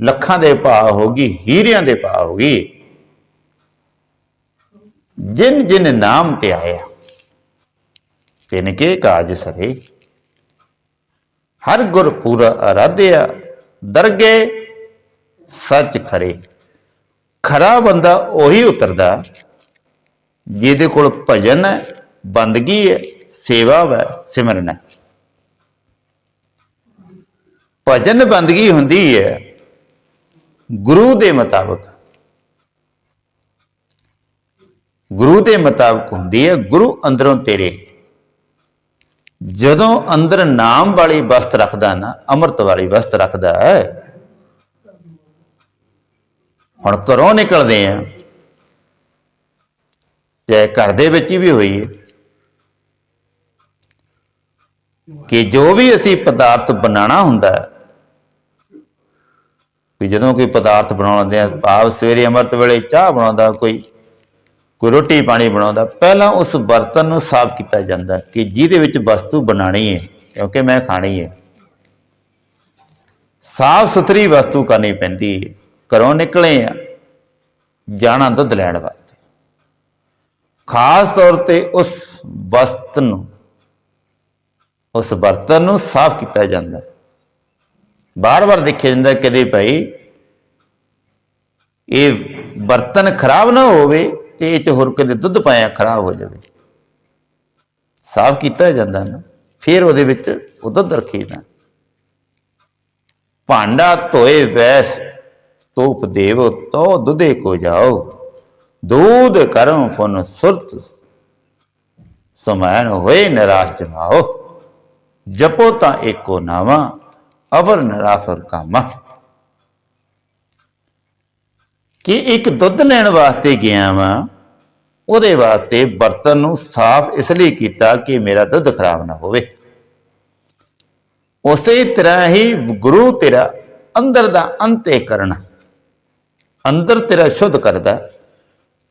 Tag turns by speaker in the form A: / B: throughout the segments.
A: ਲੱਖਾਂ ਦੇ ਭਾਅ ਹੋਗੀ ਹੀਰਿਆਂ ਦੇ ਭਾਅ ਹੋਗੀ ਜਿਨ ਜਿਨ ਨਾਮ ਤੇ ਆਇਆ, ਤਿਨ ਕੇ ਕਾਜ ਸਰੇ। ਹਰ ਗੁਰ ਪੂਰਾ ਅਰਾਧਿਆ, ਦਰਗੇ ਸੱਚ ਖਰੇ। ਖਰਾ ਬੰਦਾ ਉਹੀ ਉਤਰਦਾ, ਜਿਹਦੇ ਕੋਲ ਭਜਨ ਹੈ, ਬੰਦਗੀ ਹੈ, ਸੇਵਾ ਹੈ ਸਿਮਰਨ ਹੈ। ਭਜਨ ਬੰਦਗੀ ਹੁੰਦੀ ਹੈ ਗੁਰੂ ਦੇ ਮੁਤਾਬਕ। ਗੁਰੂ ਦੇ ਮੁਤਾਬਕ ਹੁੰਦੀ ਹੈ, ਗੁਰੂ ਅੰਦਰੋਂ ਤੇਰੇ। ਜਦੋਂ ਅੰਦਰ ਨਾਮ ਵਾਲੀ ਵਸਤ ਰੱਖਦਾ ਨਾ, ਅੰਮ੍ਰਿਤ ਵਾਲੀ ਵਸਤ ਰੱਖਦਾ ਹੈ, ਹੁਣ ਘਰੋਂ ਨਿਕਲਦੇ ਆ ਚਾਹੇ ਘਰ ਦੇ ਵਿੱਚ ਹੀ ਵੀ ਹੋਈ ਹੈ ਕਿ ਜੋ ਵੀ ਅਸੀਂ ਪਦਾਰਥ ਬਣਾਉਣਾ ਹੁੰਦਾ ਹੈ ਵੀ ਜਦੋਂ ਕੋਈ ਪਦਾਰਥ ਬਣਾਉਂਦੇ ਆ, ਆਪ ਸਵੇਰੇ ਅੰਮ੍ਰਿਤ ਵੇਲੇ ਚਾਹ ਬਣਾਉਂਦਾ, ਕੋਈ ਕੋਈ ਰੋਟੀ ਪਾਣੀ ਬਣਾਉਂਦਾ, ਪਹਿਲਾਂ ਉਸ ਬਰਤਨ ਨੂੰ ਸਾਫ਼ ਕੀਤਾ ਜਾਂਦਾ ਕਿ ਜਿਹਦੇ ਵਿੱਚ ਵਸਤੂ ਬਣਾਣੀ ਹੈ ਕਿਉਂਕਿ ਮੈਂ ਖਾਣੀ ਹੈ ਸਾਫ਼ ਸੁਥਰੀ ਵਸਤੂ ਕਰਨੀ ਪੈਂਦੀ ਹੈ ਘਰੋਂ ਨਿਕਲੇ ਆ, ਜਾਣਾ ਦੁੱਧ ਲੈਣ ਵਾਸਤੇ। ਖਾਸ ਤੌਰ ਤੇ ਉਸ ਵਸਤ ਨੂੰ, ਉਸ ਬਰਤਨ ਨੂੰ ਸਾਫ਼ ਕੀਤਾ ਜਾਂਦਾ। ਬਾਰ-ਬਾਰ ਦੇਖਿਆ ਜਾਂਦਾ ਕਦੇ ਭਾਈ ਇਹ ਬਰਤਨ ਖਰਾਬ ਨਾ ਹੋਵੇ ਤੇ ਇਹ ਚ ਹੋਰ ਕਦੇ ਦੁੱਧ ਪਾਇਆ ਖਰਾਬ ਹੋ ਜਾਵੇ। ਸਾਫ਼ ਕੀਤਾ ਜਾਂਦਾ ਨਾ, ਫਿਰ ਉਹਦੇ ਵਿੱਚ ਉਹ ਦੁੱਧ ਰੱਖੀਦਾ। ਭਾਂਡਾ ਧੋਏ ਵੈਸ, ਤੋਪ ਦੇਵ ਤੋ ਦੁਧੇ ਕੋ ਜਾਓ, ਦੂਧ ਕਰਮ ਫਨ ਸੁਰਤ ਸਮੈਨ ਹੋਏ ਨਿਰਾਸ਼ ਜਮਾਓ, ਜਪੋ ਤਾਂ ਏਕੋ ਨਾਵਾ ਅਵਰ ਨਰਾਫਰ ਕਾਮਾ। ਕਿ ਇੱਕ ਦੁੱਧ ਲੈਣ ਵਾਸਤੇ ਗਿਆ ਵਾਂ, ਉਹਦੇ ਵਾਸਤੇ ਬਰਤਨ ਨੂੰ ਸਾਫ਼ ਇਸ ਲਈ ਕੀਤਾ ਕਿ ਮੇਰਾ ਦੁੱਧ ਖਰਾਬ ਨਾ ਹੋਵੇ। ਉਸੇ ਤਰ੍ਹਾਂ ਹੀ ਗੁਰੂ ਤੇਰਾ ਅੰਦਰ ਦਾ ਅੰਤੇ ਕਰਨਾ। ਅੰਦਰ ਤੇਰਾ ਸ਼ੁੱਧ ਕਰਦਾ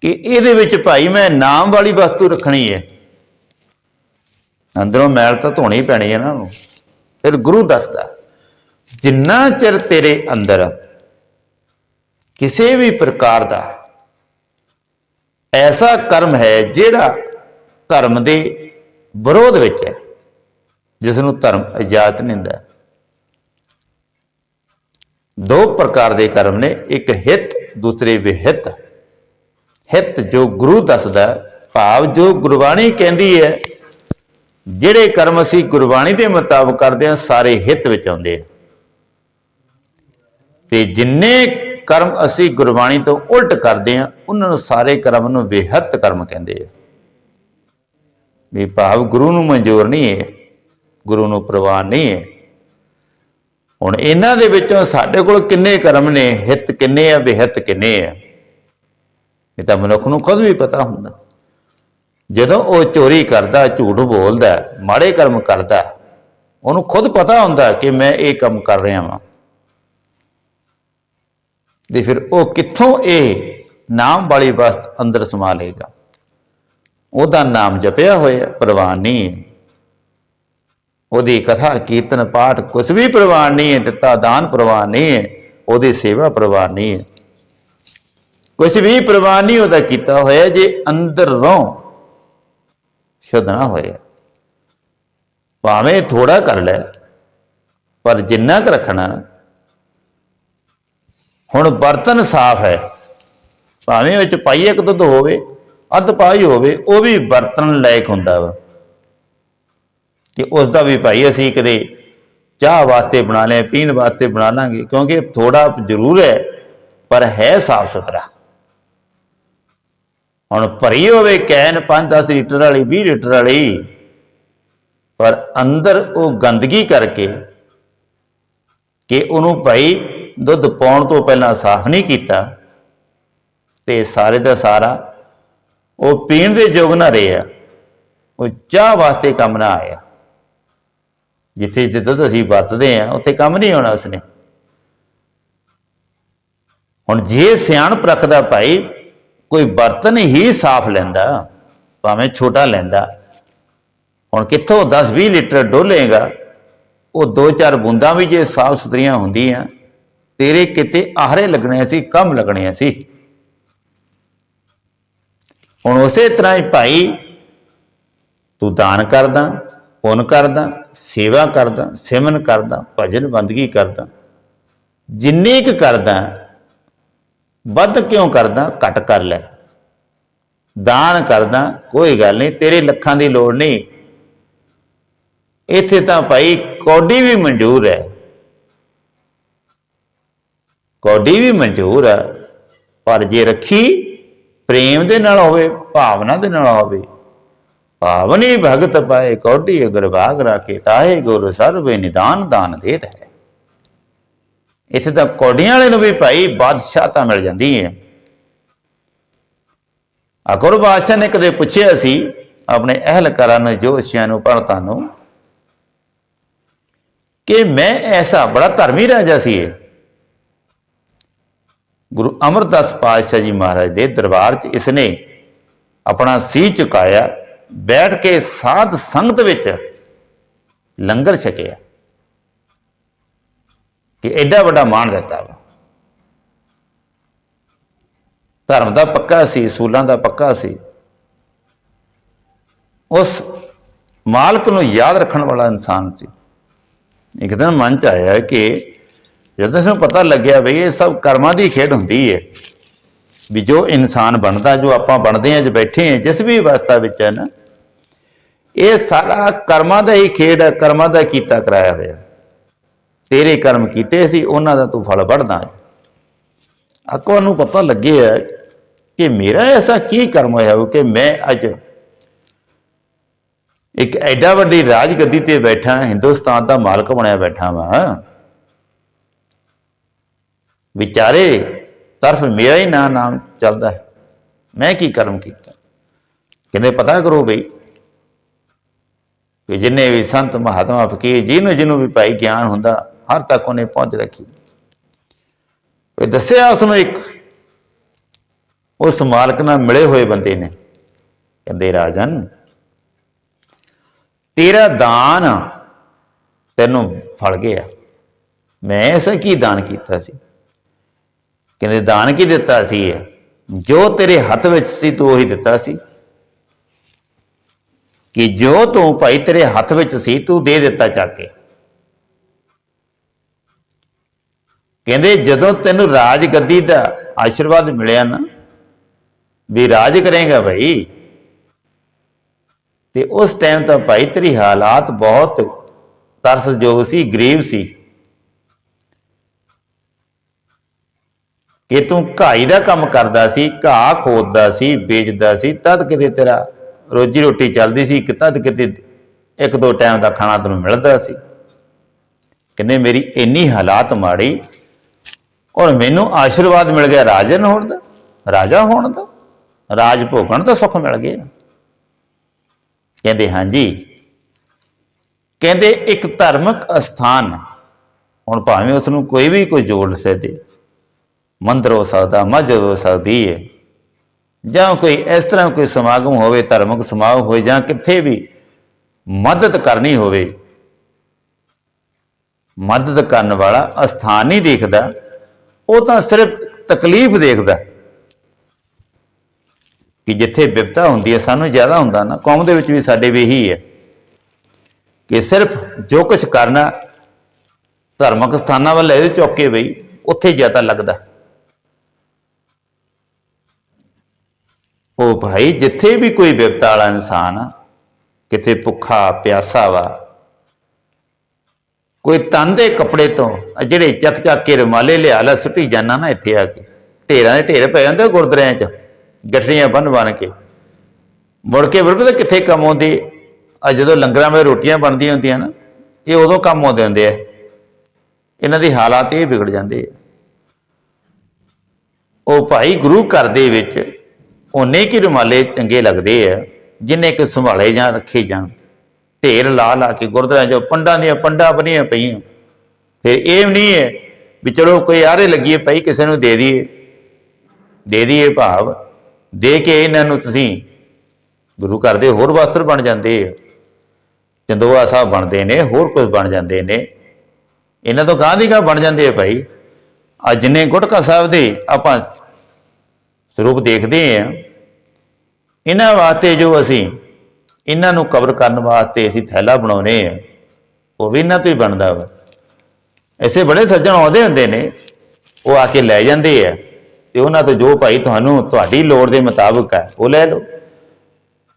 A: ਕਿ ਇਹਦੇ ਵਿੱਚ ਭਾਈ ਮੈਂ ਨਾਮ ਵਾਲੀ ਵਸਤੂ ਰੱਖਣੀ ਹੈ। ਅੰਦਰੋਂ ਮੈਲ ਤਾਂ ਧੋਣੀ ਪੈਣੀ ਹੈ ਨਾ ਨੂੰ ਫਿਰ ਗੁਰੂ ਦੱਸਦਾ ਜਿੰਨਾ ਚਿਰ ਤੇਰੇ ਅੰਦਰ ਕਿਸੇ ਵੀ ਪ੍ਰਕਾਰ ਦਾ ਐਸਾ ਕਰਮ ਹੈ ਜਿਹੜਾ ਧਰਮ ਦੇ ਵਿਰੋਧ ਵਿੱਚ ਹੈ ਜਿਸ ਨੂੰ ਧਰਮ ਇਜਾਜ਼ਤ ਨਹੀਂ ਦਿੰਦਾ। ਦੋ ਪ੍ਰਕਾਰ ਦੇ ਕਰਮ ਨੇ, ਇੱਕ ਹਿੱਤ, ਦੂਸਰੇ ਵਿਹਿਤ। ਹਿੱਤ ਜੋ ਗੁਰੂ ਦੱਸਦਾ, ਭਾਵ ਜੋ ਗੁਰਬਾਣੀ ਕਹਿੰਦੀ ਹੈ, ਜਿਹੜੇ ਕਰਮ ਅਸੀਂ ਗੁਰਬਾਣੀ ਦੇ ਮੁਤਾਬਕ ਕਰਦੇ ਹਾਂ, ਸਾਰੇ ਹਿੱਤ ਵਿੱਚ ਆਉਂਦੇ ਆ। ਤੇ ਜਿੰਨੇ ਕਰਮ ਅਸੀਂ ਗੁਰਬਾਣੀ ਤੋਂ ਉਲਟ ਕਰਦੇ ਹਾਂ, ਉਹਨਾਂ ਨੂੰ ਸਾਰੇ ਕਰਮ ਨੂੰ ਬੇਹੱਤ ਕਰਮ ਕਹਿੰਦੇ ਆ। ਵੀ ਭਾਵ ਗੁਰੂ ਨੂੰ ਮਨਜ਼ੂਰ ਨਹੀਂ ਹੈ, ਗੁਰੂ ਨੂੰ ਪ੍ਰਵਾਨ ਨਹੀਂ ਹੈ। ਹੁਣ ਇਹਨਾਂ ਦੇ ਵਿੱਚੋਂ ਸਾਡੇ ਕੋਲ ਕਿੰਨੇ ਕਰਮ ਨੇ, ਹਿੱਤ ਕਿੰਨੇ ਆ ਵਿਹਿਤ ਕਿੰਨੇ ਆ? ਇਹ ਤਾਂ ਮਨੁੱਖ ਨੂੰ ਖੁਦ ਵੀ ਪਤਾ ਹੁੰਦਾ। ਜਦੋਂ ਉਹ ਚੋਰੀ ਕਰਦਾ, ਝੂਠ ਬੋਲਦਾ, ਮਾੜੇ ਕਰਮ ਕਰਦਾ, ਉਹਨੂੰ ਖੁਦ ਪਤਾ ਹੁੰਦਾ ਕਿ ਮੈਂ ਇਹ ਕੰਮ ਕਰ ਰਿਹਾ ਹਾਂ ਤੇ ਫਿਰ ਉਹ ਕਿੱਥੋਂ ਇਹ ਨਾਮ ਵਾਲੀ ਵਸਤ ਅੰਦਰ ਸਮਾ ਲੇਗਾ ਉਹਦਾ ਨਾਮ ਜਪਿਆ ਹੋਇਆ, ਪ੍ਰਵਾਨ ਨਹੀਂ ਹੈ। ਉਹਦੀ ਕਥਾ, ਕੀਰਤਨ, ਪਾਠ ਕੁਝ ਵੀ ਪ੍ਰਵਾਨ ਨਹੀਂ ਹੈ, ਦਿੱਤਾ ਦਾਨ ਪ੍ਰਵਾਨ ਨਹੀਂ ਹੈ, ਉਹਦੀ ਸੇਵਾ ਪ੍ਰਵਾਨ ਨਹੀਂ ਹੈ। ਕੁਝ ਵੀ ਪ੍ਰਵਾਨ ਨਹੀਂ ਉਹਦਾ ਕੀਤਾ ਹੋਇਆ, ਜੇ ਅੰਦਰੋਂ ਸ਼ੁੱਧ ਨਾ ਹੋਇਆ। ਭਾਵੇਂ ਥੋੜਾ ਕਰ ਲੈ, ਪਰ ਜਿੰਨਾ ਕੁ ਰੱਖਣਾ ਹੁਣ ਬਰਤਨ ਸਾਫ਼ ਹੈ, ਭਾਵੇਂ ਵਿੱਚ ਪਾਈ ਇੱਕ ਦੁੱਧ ਹੋਵੇ, ਅੱਧ ਪਾਈ ਹੋਵੇ, ਉਹ ਵੀ ਬਰਤਨ ਲਾਇਕ ਹੁੰਦਾ ਵਾ। ਕਿ ਉਸ ਦਾ ਵੀ ਭਾਈ ਅਸੀਂ ਕਦੇ ਚਾਹ ਵਾਸਤੇ ਬਣਾ ਲਿਆ, ਪੀਣ ਵਾਸਤੇ ਬਣਾ ਲਾਂਗੇ, ਕਿਉਂਕਿ ਥੋੜਾ ਜ਼ਰੂਰ ਹੈ, ਪਰ ਹੈ ਸਾਫ਼ ਸੁਥਰਾ। ਹੁਣ ਭਰੀ ਹੋਵੇ ਕੈਨ 5-10 ਲੀਟਰ ਵਾਲੀ 20 ਲੀਟਰ ਵਾਲੀ, ਪਰ ਅੰਦਰ ਉਹ ਗੰਦਗੀ ਕਰਕੇ ਕਿ ਉਹਨੂੰ ਭਾਈ ਦੁੱਧ ਪਾਉਣ ਤੋਂ ਪਹਿਲਾਂ ਸਾਫ਼ ਨਹੀਂ ਕੀਤਾ ਤੇ ਸਾਰੇ ਦਾ ਸਾਰਾ ਉਹ ਪੀਣ ਦੇ ਯੋਗ ਨਾ ਰਿਹਾ। ਉਹ ਚਾਹ ਵਾਸਤੇ ਕੰਮ ਨਾ ਆਇਆ। ਜਿੱਥੇ ਜਿੱਥੇ ਦੁੱਧ ਅਸੀਂ ਵਰਤਦੇ ਆ ਉੱਥੇ ਕੰਮ ਨਹੀਂ ਆਉਣਾ ਉਸਨੇ। ਹੁਣ ਜੇ ਸਿਆਣ ਰੱਖਦਾ ਭਾਈ, ਕੋਈ ਬਰਤਨ ਹੀ ਸਾਫ਼ ਲੈਂਦਾ, ਭਾਵੇਂ ਛੋਟਾ ਲੈਂਦਾ, ਹੁਣ ਕਿੱਥੋਂ 10 20 ਲੀਟਰ ਡੋਲੇਗਾ, ਉਹ ਦੋ ਚਾਰ ਬੂੰਦਾਂ ਵੀ ਜੇ ਸਾਫ਼ ਸੁਥਰੀਆਂ ਹੁੰਦੀਆਂ ਤੇਰੇ ਕਿਤੇ ਆਹਰੇ ਲੱਗਣੇ ਸੀ, ਕੰਮ ਲੱਗਣੇ ਸੀ। ਹੁਣ ਉਸੇ ਤਰ੍ਹਾਂ ਹੀ ਭਾਈ, ਤੂੰ ਦਾਨ ਕਰਦਾ, ਪੁੰਨ ਕਰਦਾ, ਸੇਵਾ ਕਰਦਾ ਸਿਮਨ ਕਰਦਾ, ਭਜਨ ਬੰਦਗੀ ਕਰਦਾ। ਜਿੰਨੀ ਕੁ ਕਰਦਾ, ਵੱਧ ਕਿਉਂ ਕਰਦਾ, ਘਟ ਕਰ ਲੈ। ਦਾਨ ਕਰਦਾ, ਕੋਈ ਗੱਲ ਨਹੀਂ, ਤੇਰੇ ਲੱਖਾਂ ਦੀ ਲੋੜ ਨਹੀਂ। ਇੱਥੇ ਤਾਂ ਭਾਈ ਕੌਡੀ ਵੀ ਮਨਜ਼ੂਰ ਹੈ। ਕੌਡੀ ਵੀ ਮਨਜ਼ੂਰ ਹੈ ਪਰ ਜੇ ਰੱਖੀ, ਪ੍ਰੇਮ ਦੇ ਨਾਲ ਹੋਵੇ, ਭਾਵਨਾ ਦੇ ਨਾਲ ਹੋਵੇ, ਭਾਵਨੀ ਭਗਤ ਪਾਏ ਕੌਡੀ ਅਗਰ ਭਾਗ ਰਾਖੇ ਤਾਏ ਗੁਰ ਸਰਵੇ ਨਿਦਾਨ ਦਾਨ ਦੇਤ ਹੈ। ਇੱਥੇ ਤਾਂ ਕੌਡੀਆਂ ਵਾਲੇ ਨੂੰ ਵੀ ਭਾਈ ਬਾਦਸ਼ਾਹ ਤਾਂ ਮਿਲ ਜਾਂਦੀ ਹੈ ਅਕਬਰ ਬਾਦਸ਼ਾਹ ਨੇ ਕਦੇ ਪੁੱਛਿਆ ਸੀ, ਆਪਣੇ ਅਹਿਲਕਾਰਾਂ ਨੂੰ ਜੋਸ਼ੀਆਂ ਨੂੰ, ਭਗਤਾਂ ਨੂੰ, ਕਿ ਮੈਂ ਐਸਾ ਬੜਾ ਧਰਮੀ ਰਾਜਾ ਸੀ ਇਹ। ਗੁਰੂ ਅਮਰਦਾਸ ਪਾਤਸ਼ਾਹ ਜੀ ਮਹਾਰਾਜ ਦੇ ਦਰਬਾਰ 'ਚ ਇਸਨੇ ਆਪਣਾ ਸੀ ਝੁਕਾਇਆ ਬੈਠ ਕੇ ਸਾਧ ਸੰਗਤ ਵਿੱਚ ਲੰਗਰ ਛਕਿਆ। ਕਿ ਐਡਾ ਵੱਡਾ ਮਾਣ ਦਿੱਤਾ ਵਾ। ਧਰਮ ਦਾ ਪੱਕਾ ਸੀ, ਸੂਲਾਂ ਦਾ ਪੱਕਾ ਸੀ। ਉਸ ਮਾਲਕ ਨੂੰ ਯਾਦ ਰੱਖਣ ਵਾਲਾ ਇਨਸਾਨ ਸੀ। ਇੱਕ ਦਿਨ ਮਨ ਚ ਆਇਆ ਕਿ ਜਦੋਂ ਇਹਨੂੰ ਪਤਾ ਲੱਗਿਆ ਵੀ ਇਹ ਸਭ ਕਰਮਾਂ ਦੀ ਖੇਡ ਹੁੰਦੀ ਹੈ ਵੀ ਜੋ ਇਨਸਾਨ ਬਣਦਾ, ਜੋ ਆਪਾਂ ਬਣਦੇ ਆਂ, ਜੋ ਬੈਠੇ ਆਂ, ਜਿਸ ਵੀ ਅਵਸਥਾ ਵਿੱਚ ਹੈ ਨਾ, ਇਹ ਸਾਰਾ ਕਰਮਾਂ ਦਾ ਹੀ ਖੇਡ ਹੈ, ਕਰਮਾਂ ਦਾ ਕੀਤਾ ਕਰਾਇਆ ਹੋਇਆ। ਤੇਰੇ ਕਰਮ ਕੀਤੇ ਸੀ, ਉਹਨਾਂ ਦਾ ਤੂੰ ਫਲ ਵੜਦਾ ਅਕਬਰ ਨੂੰ ਪਤਾ ਲੱਗਿਆ ਕਿ ਮੇਰਾ ਐਸਾ ਕੀ ਕਰਮ ਹੋਇਆ ਹੋ ਕਿ ਮੈਂ ਅੱਜ ਇੱਕ ਐਡਾ ਵੱਡੀ ਰਾਜ ਗੱਦੀ ਤੇ ਬੈਠਾ, ਹਿੰਦੁਸਤਾਨ ਦਾ ਮਾਲਕ ਬਣਿਆ ਬੈਠਾ ਵਾਂ। ਵਿਚਾਰੇ, ਤਰਫ ਮੇਰਾ ਹੀ ਨਾਂ ਨਾਮ ਚੱਲਦਾ ਹੈ। ਮੈਂ ਕੀ ਕਰਮ ਕੀਤਾ? ਕਹਿੰਦੇ ਪਤਾ ਕਰੋ ਬਈ? ਕਿ ਜਿੰਨੇ ਵੀ ਸੰਤ ਮਹਾਤਮਾ ਫਕੀਰ, ਜਿਹਨੂੰ ਜਿਹਨੂੰ ਵੀ ਭਾਈ ਗਿਆਨ ਹੁੰਦਾ, ਹਰ ਤੱਕ ਉਹਨੇ ਪਹੁੰਚ ਰੱਖੀ। ਇਹ ਦੱਸਿਆ ਉਸ ਨੂੰ ਇੱਕ, ਉਸ ਮਾਲਕ ਨਾਲ ਮਿਲੇ ਹੋਏ ਬੰਦੇ ਨੇ। ਕਹਿੰਦੇ, ਰਾਜਨ, ਤੇਰਾ ਦਾਨ ਤੈਨੂੰ ਫਲ ਗਿਆ। ਮੈਂ ਐਸਾ ਕੀ ਦਾਨ ਕੀਤਾ ਸੀ? ਕਹਿੰਦੇ, ਦਾਨ ਕੀ ਦਿੱਤਾ ਸੀ ਜੋ ਤੇਰੇ ਹੱਥ ਵਿੱਚ ਸੀ, ਤੂੰ ਉਹੀ ਦਿੱਤਾ ਸੀ। ਕਿ ਜੋ ਤੂੰ ਭਾਈ ਤੇਰੇ ਹੱਥ ਵਿੱਚ ਸੀ, ਤੂੰ ਦੇ ਦਿੱਤਾ ਚੱਕ ਕੇ। ਕਹਿੰਦੇ, ਜਦੋਂ ਤੈਨੂੰ ਰਾਜ ਗੱਦੀ ਦਾ ਆਸ਼ੀਰਵਾਦ ਮਿਲਿਆ ਨਾ, ਵੀ ਰਾਜ ਕਰੇਗਾ ਭਾਈ, ਤੇ ਉਸ ਟਾਈਮ ਤਾਂ ਭਾਈ ਤੇਰੀ ਹਾਲਾਤ ਬਹੁਤ ਤਰਸਯੋਗ ਸੀ, ਗਰੀਬ ਸੀ। ਕਿ ਤੂੰ ਘਾਈ ਦਾ ਕੰਮ ਕਰਦਾ ਸੀ, ਘਾਹ ਖੋਦਦਾ ਸੀ, ਵੇਚਦਾ ਸੀ, ਤਦ ਕਿਤੇ ਤੇਰਾ ਰੋਜੀ ਰੋਟੀ ਚੱਲਦੀ ਸੀ ਕਿ ਤਦ ਕਿਤੇ ਇੱਕ ਦੋ ਟਾਈਮ ਦਾ ਖਾਣਾ ਤੈਨੂੰ ਮਿਲਦਾ ਸੀ। ਕਹਿੰਦੇ, ਮੇਰੀ ਇੰਨੀ ਹਾਲਾਤ ਮਾੜੀ, ਔਰ ਮੈਨੂੰ ਆਸ਼ੀਰਵਾਦ ਮਿਲ ਗਿਆ ਰਾਜਨ ਹੋਣ ਦਾ, ਰਾਜਾ ਹੋਣ ਦਾ, ਰਾਜ ਭੋਗਣ ਦਾ ਸੁੱਖ ਮਿਲ ਗਿਆ। ਕਹਿੰਦੇ, ਹਾਂਜੀ। ਕਹਿੰਦੇ, ਇੱਕ ਧਾਰਮਿਕ ਅਸਥਾਨ ਹੁਣ ਭਾਵੇਂ ਉਸ ਨੂੰ ਕੋਈ ਵੀ ਕੋਈ ਜੋੜ ਸਕੇ ਮੰਦਰ ਹੋ ਸਕਦਾ, ਮਸਜਿਦ ਹੋ ਸਕਦੀ ਹੈ ਜਾਂ ਕੋਈ ਇਸ ਤਰ੍ਹਾਂ ਕੋਈ ਸਮਾਗਮ ਹੋਵੇ, ਧਾਰਮਿਕ ਸਮਾਗਮ ਹੋਵੇ, ਜਾਂ ਕਿੱਥੇ ਵੀ ਮਦਦ ਕਰਨੀ ਹੋਵੇ, ਮਦਦ ਕਰਨ ਵਾਲਾ ਅਸਥਾਨ ਨਹੀਂ ਦੇਖਦਾ, ਉਹ ਤਾਂ ਸਿਰਫ ਤਕਲੀਫ ਦੇਖਦਾ। ਕਿ ਜਿੱਥੇ ਵਿਪਤਾ ਹੁੰਦੀ ਹੈ ਸਾਨੂੰ ਜ਼ਿਆਦਾ ਹੁੰਦਾ ਨਾ, ਕੌਮ ਦੇ ਵਿੱਚ ਵੀ ਸਾਡੇ ਵੀ ਇਹੀ ਹੈ ਕਿ ਸਿਰਫ ਜੋ ਕੁਝ ਕਰਨਾ ਧਾਰਮਿਕ ਸਥਾਨਾਂ ਵੱਲ ਇਹ ਚੌਕੇ ਬਈ, ਉੱਥੇ ਜ਼ਿਆਦਾ ਲੱਗਦਾ। ਉਹ ਭਾਈ ਜਿੱਥੇ ਵੀ ਕੋਈ ਵਿਪਤਾ ਵਾਲਾ ਇਨਸਾਨ ਆ, ਕਿਤੇ ਭੁੱਖਾ, ਪਿਆਸਾ ਵਾ, ਕੋਈ ਤੰਦੇ ਕੱਪੜੇ ਤੋਂ ਜਿਹੜੇ ਚੱਕ ਚੱਕ ਕੇ ਰੁਮਾਲੇ ਲਿਆ ਲੈ, ਸੁੱਟੀ ਜਾਣਾ ਨਾ ਇੱਥੇ ਆ ਕੇ। ਢੇਰਾਂ ਦੇ ਢੇਰ ਪਏ ਹੁੰਦੇ ਗੁਰਦੁਆਰਿਆਂ 'ਚ, ਗੱਠੜੀਆਂ ਬੰਨ ਬੰਨ ਕੇ। ਮੁੜ ਕੇ ਫਿਰ ਪਤਾ ਕਿੱਥੇ ਕੰਮ ਆਉਂਦੀ? ਆ ਜਦੋਂ ਲੰਗਰਾਂ ਵਿੱਚ ਰੋਟੀਆਂ ਬਣਦੀਆਂ ਹੁੰਦੀਆਂ ਨਾ, ਇਹ ਉਦੋਂ ਕੰਮ ਆਉਂਦੇ ਹੁੰਦੇ ਆ। ਇਹਨਾਂ ਦੀ ਹਾਲਾਤ ਇਹ ਵਿਗੜ ਜਾਂਦੇ ਆ। ਉਹ ਭਾਈ ਗੁਰੂ ਘਰ ਦੇ ਵਿੱਚ ਉਹਨੇ ਕੀ ਰੁਮਾਲੇ ਚੰਗੇ ਲੱਗਦੇ ਆ, ਜਿੰਨੇ ਕਿ ਸੰਭਾਲੇ ਜਾਂ ਰੱਖੇ ਜਾਣ। ਢੇਰ ਲਾ ਲਾ ਕੇ ਗੁਰਦੁਆਰਿਆਂ 'ਚ ਪੰਡਾਂ ਦੀਆਂ ਪੰਡਾਂ ਬਣੀਆਂ ਪਈਆਂ। ਫਿਰ ਇਹ ਵੀ ਨਹੀਂ ਹੈ ਵੀ ਚਲੋ ਕੋਈ ਆਰੇ ਲੱਗੀਏ ਪਈ ਕਿਸੇ ਨੂੰ ਦੇ ਦਈਏ। ਦੇ ਦਈਏ ਭਾਵ, ਦੇ ਕੇ ਇਹਨਾਂ ਨੂੰ ਤੁਸੀਂ ਗੁਰੂ ਘਰ ਦੇ ਹੋਰ ਵਸਤਰ ਬਣ ਜਾਂਦੇ ਆ। ਚੰਦੋਆ ਸਾਹਿਬ ਬਣਦੇ ਨੇ, ਹੋਰ ਕੁਝ ਬਣ ਜਾਂਦੇ ਨੇ। ਇਹਨਾਂ ਤੋਂ ਗਾਂ ਦੀ ਗਾਂ ਬਣ ਜਾਂਦੇ ਆ ਭਾਈ। ਅੱਜ ਜਿੰਨੇ ਗੁਟਕਾ ਸਾਹਿਬ ਦੇ ਆਪਾਂ ਸਰੂਪ ਦੇਖਦੇ ਆ ਇਹਨਾਂ ਵਾਸਤੇ ਜੋ ਅਸੀਂ, ਇਹਨਾਂ ਨੂੰ ਕਵਰ ਕਰਨ ਵਾਸਤੇ ਅਸੀਂ ਥੈਲਾ ਬਣਾਉਨੇ ਆ ਉਹ ਵੀ ਇਹਨਾਂ ਤੋਂ ਹੀ ਬਣਦਾ ਵਾ। ਐਸੇ ਬੜੇ ਸੱਜਣ ਆਉਂਦੇ ਹੁੰਦੇ ਨੇ, ਉਹ ਆ ਕੇ ਲੈ ਜਾਂਦੇ ਆ। ਤੇ ਉਹਨਾਂ ਤੋਂ ਜੋ ਭਾਈ ਤੁਹਾਨੂੰ ਤੁਹਾਡੀ ਲੋੜ ਦੇ ਮੁਤਾਬਕ ਹੈ ਉਹ ਲੈ ਲਓ।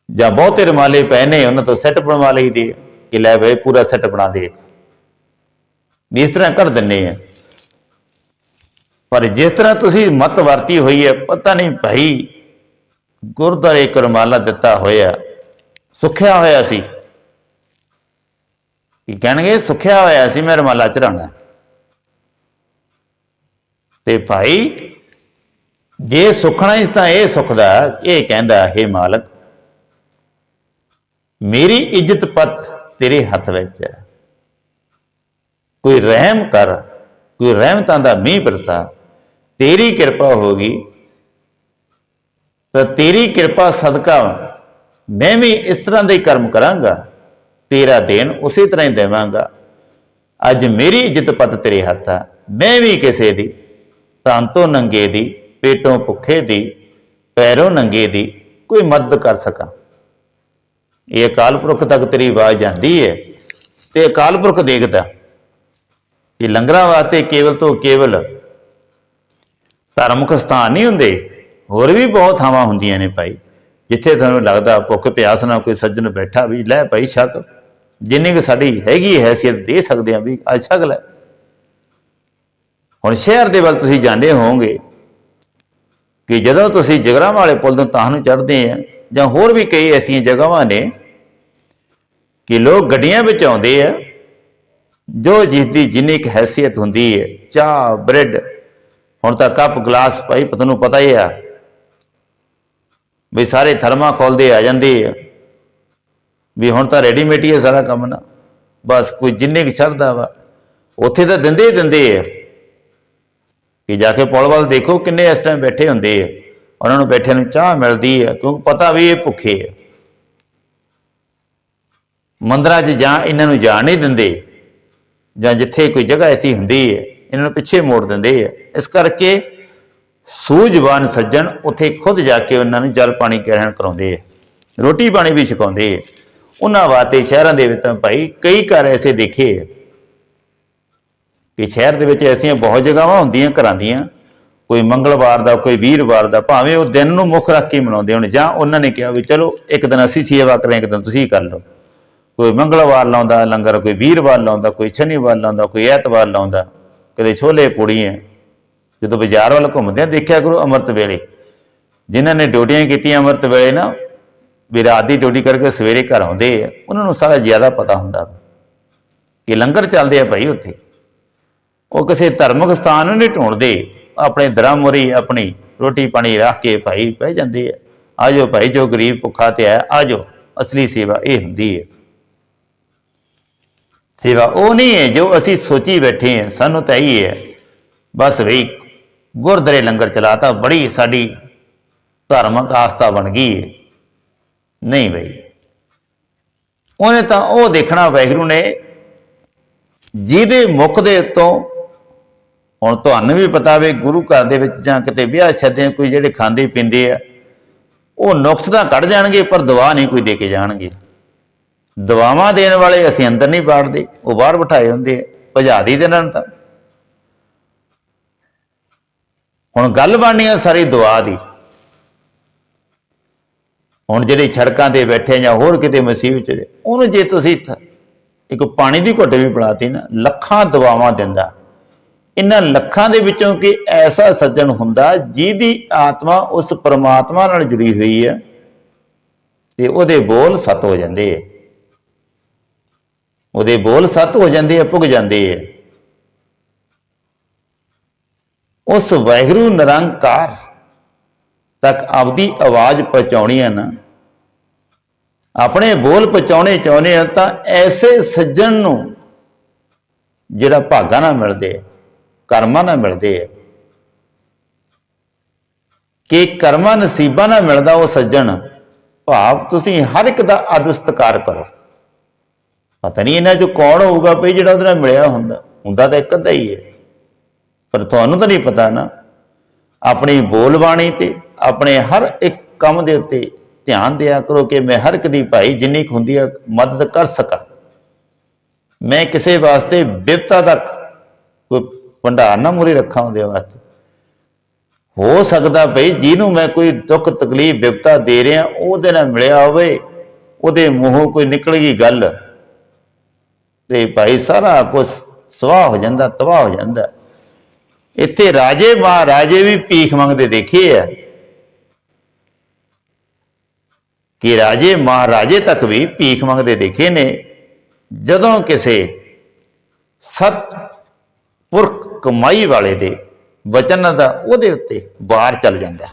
A: ਜਾਂ ਬਹੁਤੇ ਰਮਾਲੇ ਪਏ ਨੇ ਉਹਨਾਂ ਤੋਂ ਸੈੱਟ ਬਣਵਾ ਲਈਦੇ ਆ, ਕਿ ਲੈ ਬਈ ਪੂਰਾ ਸੈੱਟ ਬਣਾ ਦੇ। ਇਸ ਤਰ੍ਹਾਂ ਕਰ ਦਿੰਨੇ ਆ। ਪਰ ਜਿਸ ਤਰ੍ਹਾਂ ਤੁਸੀਂ ਮਤ ਵਰਤੀ ਹੋਈ ਹੈ, ਪਤਾ ਨਹੀਂ ਭਾਈ ਗੁਰਦਾਰੇ ਇੱਕ ਰੁਮਾਲਾ ਦਿੱਤਾ ਹੋਇਆ, ਸੁੱਖਿਆ ਹੋਇਆ ਸੀ। ਕੀ ਕਹਿਣਗੇ? ਸੁੱਖਿਆ ਹੋਇਆ ਸੀ ਮੈਂ ਰੁਮਾਲਾ ਚੜਾਉਣਾ ਤੇ ਭਾਈ, ਜੇ ਸੁਖਣਾ ਇਸ ਤਾਂ ਇਹ ਸੁਖਦਾ, ਇਹ ਕਹਿੰਦਾ, ਹੈ ਮਾਲਕ, ਮੇਰੀ ਇੱਜ਼ਤ ਪਤ ਤੇਰੇ ਹੱਥ ਵਿੱਚ ਹੈ। ਕੋਈ ਰਹਿਮ ਕਰ, ਕੋਈ ਰਹਿਮਤਾਂ ਦਾ ਮੀਂਹ ਬਰਸਾ ਤੇਰੀ ਕਿਰਪਾ ਹੋ ਗਈ, ਤਾਂ ਤੇਰੀ ਕਿਰਪਾ ਸਦਕਾ ਮੈਂ ਵੀ ਇਸ ਤਰ੍ਹਾਂ ਦੇ ਕਰਮ ਕਰਾਂਗਾ, ਤੇਰਾ ਦੇਣ ਉਸੇ ਤਰ੍ਹਾਂ ਹੀ ਦੇਵਾਂਗਾ। ਅੱਜ ਮੇਰੀ ਇੱਜ਼ਤ ਪਤ ਤੇਰੇ ਹੱਥ ਆ, ਮੈਂ ਵੀ ਕਿਸੇ ਦੀ ਤਨ ਤੋਂ ਨੰਗੇ ਦੀ, ਪੇਟੋਂ ਭੁੱਖੇ ਦੀ, ਪੈਰੋਂ ਨੰਗੇ ਦੀ ਕੋਈ ਮਦਦ ਕਰ ਸਕਾਂ। ਇਹ ਅਕਾਲ ਪੁਰਖ ਤੱਕ ਤੇਰੀ ਆਵਾਜ਼ ਜਾਂਦੀ ਹੈ ਤੇ ਅਕਾਲ ਪੁਰਖ ਦੇਖਦਾ ਇਹ ਲੰਗਰਾਂ ਵਾਸਤੇ ਕੇਵਲ ਤੋਂ ਕੇਵਲ ਧਾਰਮਿਕ ਸਥਾਨ ਨਹੀਂ ਹੁੰਦੇ। ਹੋਰ ਵੀ ਬਹੁਤ ਥਾਵਾਂ ਹੁੰਦੀਆਂ ਨੇ ਭਾਈ। ਜਿੱਥੇ ਤੁਹਾਨੂੰ ਲੱਗਦਾ ਭੁੱਖ ਪਿਆਸ ਨਾਲ ਕੋਈ ਸੱਜਣ ਬੈਠਾ ਵੀ, ਲੈ ਭਾਈ ਛਕ। ਜਿੰਨੀ ਕਿ ਸਾਡੀ ਹੈਗੀ ਹੈਸੀਅਤ ਦੇ ਸਕਦੇ ਆ ਵੀ ਅੱਜ ਛਕ ਲੈ। ਹੁਣ ਸ਼ਹਿਰ ਦੇ ਵੱਲ ਤੁਸੀਂ ਜਾਂਦੇ ਹੋਵੋਗੇ ਕਿ ਜਦੋਂ ਤੁਸੀਂ ਜਗਰਾਂ ਵਾਲੇ ਪੁਲ ਤੋਂ ਤਾਂ ਨੂੰ ਚੜ੍ਹਦੇ ਆ, ਜਾਂ ਹੋਰ ਵੀ ਕਈ ਐਸੀਆਂ ਜਗ੍ਹਾਵਾਂ ਨੇ ਕਿ ਲੋਕ ਗੱਡੀਆਂ ਵਿੱਚ ਆਉਂਦੇ ਆ, ਜੋ ਜਿਸ ਦੀ ਜਿੰਨੀ ਕੁ ਹੈਸੀਅਤ ਹੁੰਦੀ ਹੈ, ਚਾਹ, ਬ੍ਰੈਡ ਹੁਣ ਤਾਂ ਕੱਪ, ਗਲਾਸ, ਭਾਈ ਤੁਹਾਨੂੰ ਪਤਾ ਹੀ ਆ ਵੀ ਸਾਰੇ ਥਰਮਾ ਖੋਲਦੇ ਆ ਜਾਂਦੇ ਆ। ਵੀ ਹੁਣ ਤਾਂ ਰੈਡੀਮੇਡ ਹੀ ਹੈ ਸਾਰਾ ਕੰਮ ਨਾ। ਬਸ ਕੋਈ ਜਿੰਨੇ ਕੁ ਛੱਡਦਾ ਵਾ, ਉੱਥੇ ਤਾਂ ਦਿੰਦੇ ਹੀ ਦਿੰਦੇ ਆ। ਕਿ ਜਾ ਕੇ ਪੁਲ ਵੱਲ ਦੇਖੋ ਕਿੰਨੇ ਇਸ ਟਾਈਮ ਬੈਠੇ ਹੁੰਦੇ ਆ। ਉਹਨਾਂ ਨੂੰ ਬੈਠਿਆਂ ਨੂੰ ਚਾਹ ਮਿਲਦੀ ਆ, ਕਿਉਂਕਿ ਪਤਾ ਵੀ ਇਹ ਭੁੱਖੇ ਆ। ਮੰਦਰਾਂ 'ਚ ਜਾਂ ਇਹਨਾਂ ਨੂੰ ਜਾਣ ਨਹੀਂ ਦਿੰਦੇ, ਜਾਂ ਜਿੱਥੇ ਕੋਈ ਜਗ੍ਹਾ ਐਸੀ ਹੁੰਦੀ ਹੈ ਇਹਨਾਂ ਨੂੰ ਪਿੱਛੇ ਮੋੜ ਦਿੰਦੇ ਆ। ਇਸ ਕਰਕੇ ਸੂਝਵਾਨ ਸੱਜਣ ਉੱਥੇ ਖੁਦ ਜਾ ਕੇ ਉਹਨਾਂ ਨੂੰ ਜਲ ਪਾਣੀ ਗ੍ਰਹਿਣ ਕਰਾਉਂਦੇ ਆ। ਰੋਟੀ ਪਾਣੀ ਵੀ ਛਕਾਉਂਦੇ ਆ। ਉਹਨਾਂ ਵਾਸਤੇ ਸ਼ਹਿਰਾਂ ਦੇ ਵਿੱਚ ਤਾਂ ਭਾਈ ਕਈ ਘਰ ਐਸੇ ਦੇਖੇ ਆ ਕਿ ਸ਼ਹਿਰ ਦੇ ਵਿੱਚ ਐਸੀਆਂ ਬਹੁਤ ਜਗ੍ਹਾਵਾਂ ਹੁੰਦੀਆਂ ਘਰਾਂ ਦੀਆਂ। ਕੋਈ ਮੰਗਲਵਾਰ ਦਾ, ਕੋਈ ਵੀਰਵਾਰ ਦਾ, ਭਾਵੇਂ ਉਹ ਦਿਨ ਨੂੰ ਮੁੱਖ ਰੱਖ ਕੇ ਮਨਾਉਂਦੇ ਹੋਣ ਜਾਂ ਉਹਨਾਂ ਨੇ ਕਿਹਾ ਵੀ ਚਲੋ ਇੱਕ ਦਿਨ ਅਸੀਂ ਸੇਵਾ ਕਰਾਂ ਇੱਕ ਦਿਨ ਤੁਸੀਂ ਕਰ ਲਓ। ਕੋਈ ਮੰਗਲਵਾਰ ਲਾਉਂਦਾ, ਲੰਗਰ, ਕੋਈ ਵੀਰਵਾਰ ਲਾਉਂਦਾ, ਕੋਈ ਸ਼ਨੀਵਾਰ ਲਾਉਂਦਾ, ਕੋਈ ਐਤਵਾਰ ਲਾਉਂਦਾ। ਕਦੇ ਛੋਲੇ ਪੂੜੀਆਂ ਜਦੋਂ ਬਾਜ਼ਾਰ ਵੱਲ ਘੁੰਮਦੇ ਆ ਦੇਖਿਆ ਕਰੋ ਅੰਮ੍ਰਿਤ ਵੇਲੇ। ਜਿਨ੍ਹਾਂ ਨੇ ਡਿਊਟੀਆਂ ਕੀਤੀਆਂ ਅੰਮ੍ਰਿਤ ਵੇਲੇ ਨਾ, ਵੀ ਰਾਤ ਦੀ ਡਿਊਟੀ ਕਰਕੇ ਸਵੇਰੇ ਘਰ ਆਉਂਦੇ ਆ, ਉਹਨਾਂ ਨੂੰ ਸਾਰਾ ਜ਼ਿਆਦਾ ਪਤਾ ਹੁੰਦਾ ਕਿ ਲੰਗਰ ਚੱਲਦੇ ਆ ਭਾਈ ਉੱਥੇ। ਉਹ ਕਿਸੇ ਧਰਮਿਕ ਸਥਾਨ ਨੂੰ ਨਹੀਂ ਢੂੰਡਦੇ ਆਪਣੇ ਦਰਾਮੁਰੀ ਆਪਣੀ ਰੋਟੀ ਪਾਣੀ ਰੱਖ ਕੇ ਭਾਈ ਬਹਿ ਜਾਂਦੇ ਆ। ਆਜੋ ਭਾਈ, ਜੋ ਗਰੀਬ ਭੁੱਖਾ ਤੇ ਆਇਆ ਆਜੋ ਅਸਲੀ ਸੇਵਾ ਇਹ ਹੁੰਦੀ ਹੈ। ਸੇਵਾ ਉਹ ਨਹੀਂ ਹੈ ਜੋ ਅਸੀਂ ਸੋਚੀ ਬੈਠੇ ਹਾਂ, ਸਾਨੂੰ ਤਾਂ ਇਹੀ ਹੈ। ਬਸ ਵੀ ਗੁਰਦੁਆਰੇ ਲੰਗਰ ਚਲਾਤਾ, ਬੜੀ ਸਾਡੀ ਧਾਰਮਿਕ ਆਸਥਾ ਬਣ ਗਈ ਹੈ। ਨਹੀਂ ਬਈ। ਉਹਨੇ ਤਾਂ ਉਹ ਦੇਖਣਾ ਵੈਗਰੂ ਨੇ, ਜਿਹਦੇ ਮੁਖ ਦੇ ਉੱਤੋਂ ਹੁਣ ਤੁਹਾਨੂੰ ਵੀ ਪਤਾ ਵੇ, ਗੁਰੂ ਘਰ ਦੇ ਵਿੱਚ ਜਾਂ ਕਿਤੇ ਵਿਆਹ ਛੱਦੇ ਕੋਈ ਜਿਹੜੇ ਖਾਂਦੇ ਪੀਂਦੇ ਆ, ਉਹ ਨੁਕਸ ਤਾਂ ਕੱਢ ਜਾਣਗੇ, ਪਰ ਦਵਾ ਨਹੀਂ ਕੋਈ ਦੇ ਕੇ ਜਾਣਗੇ। ਦਵਾਵਾਂ ਦੇਣ ਵਾਲੇ ਅਸੀਂ ਅੰਦਰ ਨਹੀਂ ਬਾੜਦੇ, ਉਹ ਬਾਹਰ ਬਿਠਾਏ ਹੁੰਦੇ ਆ, ਭਜਾ ਦੀ ਦੇ ਨਾਲ ਤਾਂ। ਹੁਣ ਗੱਲ ਬਣਨੀ ਆ ਸਾਰੀ ਦੁਆ ਦੀ। ਹੁਣ ਜਿਹੜੇ ਛੜਕਾਂ ਤੇ ਬੈਠੇ ਜਾਂ ਹੋਰ ਕਿਤੇ ਮਸੀਹ ਚ ਉਹਨੂੰ ਜੇ ਤੁਸੀਂ ਇੱਕ ਪਾਣੀ ਦੀ ਘੁੱਟ ਵੀ ਪਿਲਾਤੀ ਨਾ, ਲੱਖਾਂ ਦੁਆਵਾਂ ਦਿੰਦਾ। ਇਹਨਾਂ ਲੱਖਾਂ ਦੇ ਵਿੱਚੋਂ ਕਿ ਐਸਾ ਸੱਜਣ ਹੁੰਦਾ ਜਿਹਦੀ ਆਤਮਾ ਉਸ ਪਰਮਾਤਮਾ ਨਾਲ ਜੁੜੀ ਹੋਈ ਹੈ ਤੇ ਉਹਦੇ ਬੋਲ ਸਤ ਹੋ ਜਾਂਦੇ ਆ। ਉਹਦੇ ਬੋਲ ਸਤ ਹੋ ਜਾਂਦੇ ਆ, ਪੁੱਗ ਜਾਂਦੇ ਆ। ਉਸ ਵਾਹਿਗੁਰੂ ਨਿਰੰਕਾਰ ਤੱਕ ਆਪਦੀ ਆਵਾਜ਼ ਪਹੁੰਚਾਉਣੀ ਹੈ ਨਾ, ਆਪਣੇ ਬੋਲ ਪਹੁੰਚਾਉਣੇ ਚਾਹੁੰਦੇ ਆ ਤਾਂ ਐਸੇ ਸੱਜਣ ਨੂੰ ਜਿਹੜਾ ਭਾਗਾ ਨਾਲ ਮਿਲਦੇ ਆ, ਕਰਮਾਂ ਨਾਲ ਮਿਲਦੇ ਆ, ਕਿ ਕਰਮਾਂ, ਨਸੀਬਾਂ ਨਾਲ ਮਿਲਦਾ ਉਹ ਸੱਜਣ, ਭਾਵ ਤੁਸੀਂ ਹਰ ਇੱਕ ਦਾ ਆਦਰ ਸਤਿਕਾਰ ਕਰੋ। ਪਤਾ ਨਹੀਂ ਇਹਨਾਂ ਚੋਂ ਕੌਣ ਹੋਊਗਾ ਭਈ ਜਿਹੜਾ ਉਹਦੇ ਨਾਲ ਮਿਲਿਆ ਹੁੰਦਾ ਹੁੰਦਾ ਤਾਂ ਇੱਕ ਅੱਧਾ ਹੀ ਹੈ। ਪਰ ਤੁਹਾਨੂੰ ਤਾਂ ਨਹੀਂ ਪਤਾ ਨਾ, ਆਪਣੀ ਬੋਲ ਬਾਣੀ ਤੇ ਆਪਣੇ ਹਰ ਇੱਕ ਕੰਮ ਦੇ ਉੱਤੇ ਧਿਆਨ ਦਿਆ ਕਰੋ ਕਿ ਮੈਂ ਹਰ ਇੱਕ ਦੀ ਭਾਈ ਜਿੰਨੀ ਕੁ ਹੁੰਦੀ ਹੈ ਮਦਦ ਕਰ ਸਕਾਂ। ਮੈਂ ਕਿਸੇ ਵਾਸਤੇ ਬਿਪਤਾ ਤੱਕ ਕੋਈ ਭੰਡਾਰ ਨਾ ਮੁਰੇ ਰੱਖਾਂ ਉਹਦੇ ਵਾਸਤੇ। ਹੋ ਸਕਦਾ ਭਈ ਜਿਹਨੂੰ ਮੈਂ ਕੋਈ ਦੁੱਖ ਤਕਲੀਫ, ਬਿਪਤਾ ਦੇ ਰਿਹਾ, ਉਹਦੇ ਨਾਲ ਮਿਲਿਆ ਹੋਵੇ, ਉਹਦੇ ਮੂੰਹੋਂ ਕੋਈ ਨਿਕਲ ਗਈ ਗੱਲ। ਤੇ ਭਾਈ ਸਾਰਾ ਕੁਝ ਸਵਾਹ ਹੋ ਜਾਂਦਾ, ਤਬਾਹ ਹੋ ਜਾਂਦਾ। ਇੱਥੇ ਰਾਜੇ ਮਹਾਰਾਜੇ ਵੀ ਭੀਖ ਮੰਗਦੇ ਦੇਖੇ ਆ ਕਿ ਰਾਜੇ ਮਹਾਰਾਜੇ ਤੱਕ ਵੀ ਭੀਖ ਮੰਗਦੇ ਦੇਖੇ ਨੇ। ਜਦੋਂ ਕਿਸੇ ਸਤ ਪੁਰਖ ਕਮਾਈ ਵਾਲੇ ਦੇ ਵਚਨ ਦਾ ਉਹਦੇ ਉੱਤੇ ਬਾਹਰ ਚੱਲ ਜਾਂਦਾ।